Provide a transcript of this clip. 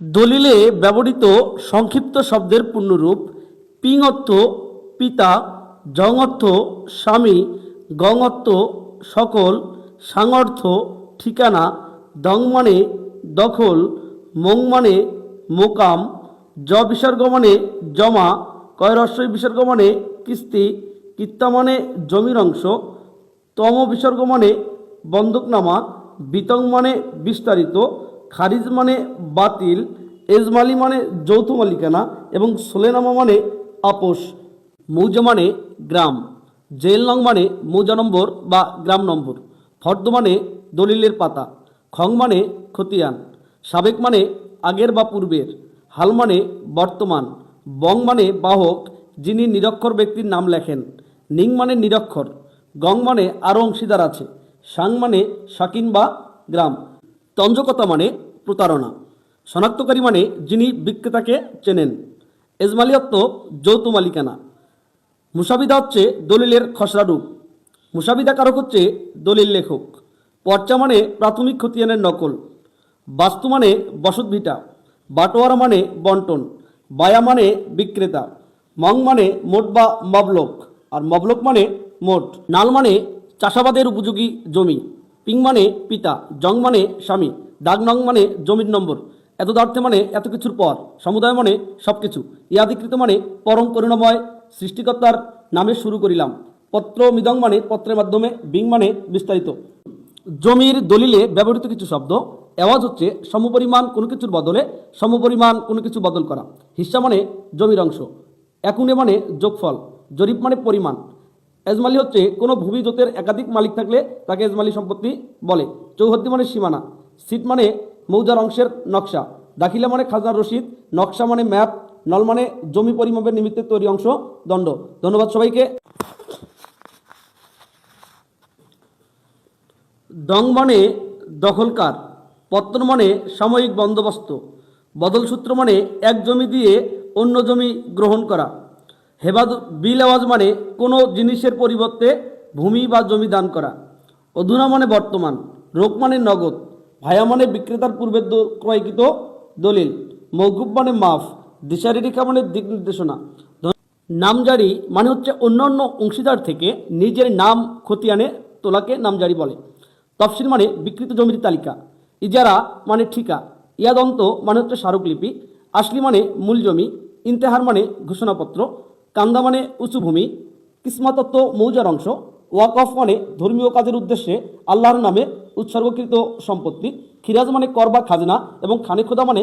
দলিলে ব্যবহৃত সংক্ষিপ্ত শব্দের পূর্ণরূপ পিং অর্থ পিতা জং অর্থ স্বামী গং অর্থ সকল সাং অর্থ ঠিকানা দং মানে দখল মং মানে মোকাম, জ বিসর্গ মানে জমা কয় রস্বই বিসর্গ মানে কিস্তি কিত্তা মানে জমির অংশ, তম বিসর্গ মানে বন্ধকনামা বিতং মানে বিস্তারিত খারিজ মানে বাতিল, এজমালি মানে যৌথ মালিকানা এবং সোলেনামা মানে আপোষ। মৌজা মানে গ্রাম। জেল নং মানে মৌজা নম্বর বা গ্রাম নম্বর। ফর্দ মানে দলিলের পাতা। খং মানে খতিয়ান। সাবেক মানে আগের বা পূর্বের। হাল মানে বর্তমান। বং মানে বাহক, যিনি নিরক্ষর ব্যক্তির নাম লেখেন। নিং মানে নিরক্ষর। গং মানে আরও অংশীদার আছে। সাং মানে শাকিন বা গ্রাম। তঞ্জকতা মানে প্রতারণা। শনাক্তকারী মানে যিনি বিক্রেতাকে চেনেন। এজমালিয়ত্ব যৌথ মালিকানা। মুসাবিদা হচ্ছে দলিলের খসড়া রূপ। মুসাবিদা কারক হচ্ছে দলিল লেখক। পর্চা মানে প্রাথমিক খতিয়ানের নকল। বাস্তু মানে বসতভিটা বাটোয়ারা মানে বন্টন। বায়া মানে বিক্রেতা। মং মানে মোট বা মবলক। আর মবলক মানে মোট। নাল মানে চাষাবাদের উপযোগী জমি। পিং মানে পিতা জং মানে স্বামী দাগ নং মানে জমির নম্বর এত দার্থে মানে এত কিছুর পর, সমুদায় মানে সব কিছু ইয়াদিকৃত মানে পরম করুণাময় সৃষ্টিকর্তার নামে শুরু করিলাম। পত্র মিদং মানে পত্রের মাধ্যমে, বিং মানে বিস্তারিত। জমির দলিলে ব্যবহৃত কিছু শব্দ, এওয়াজ হচ্ছে সমপরিমাণ কোনো কিছুর বদলে সমপরিমাণ কোনো কিছু বদল করা। হিস্সা মানে জমির অংশ, একুনে মানে যোগফল, জরিপ মানে পরিমাণ এজমালি হচ্ছে কোনো ভূমি জোতের একাধিক মালিক থাকলে তাকে এজমালি সম্পত্তি বলে। চৌহদ্দি মানে সীমানা, সিট মানে মৌজার অংশের নকশা, দাখিলা মানে খাজনার রসিদ, নকশা মানে ম্যাপ, নল মানে জমি পরিমাপের নিমিত্তে তৈরি অংশ, দণ্ড। ধন্যবাদ সবাইকে। দং মানে দখলকার, পত্তন মানে সাময়িক বন্দোবস্ত, বদল সূত্র মানে এক জমি দিয়ে অন্য জমি গ্রহণ করা। হেবাদ বিল আওয়াজ মানে কোনো জিনিসের পরিবর্তে ভূমি বা জমি দান করা। অধুনা মানে বর্তমান, রোগ মানে নগদ, ভায়া মানে বিক্রেতার পূর্বের দ- ক্রয়কৃত দলিল, মৌকুব মানে মাফ দিশারি রেখা মানে দিক নির্দেশনা। নামজারি মানে হচ্ছে অন্যান্য অংশীদার থেকে নিজের নাম খতিয়ানে তোলাকে নামজারি বলে। তফসিল মানে বিকৃত জমির তালিকা, ইজারা মানে ঠিকা, ইয়াদন্ত মানে হচ্ছে স্মারকলিপি, আসলি মানে মূল জমি, ইন্তেহার মানে ঘোষণাপত্র কান্দা মানে উঁচু ভূমি কিসমাতত্ব মৌজার অংশ, ওয়াক অফ মানে ধর্মীয় কাজের উদ্দেশ্যে আল্লাহর নামে উৎসর্গকৃত সম্পত্তি, খিরাজ মানে কর বা খাজনা এবং খানে খোদা মানে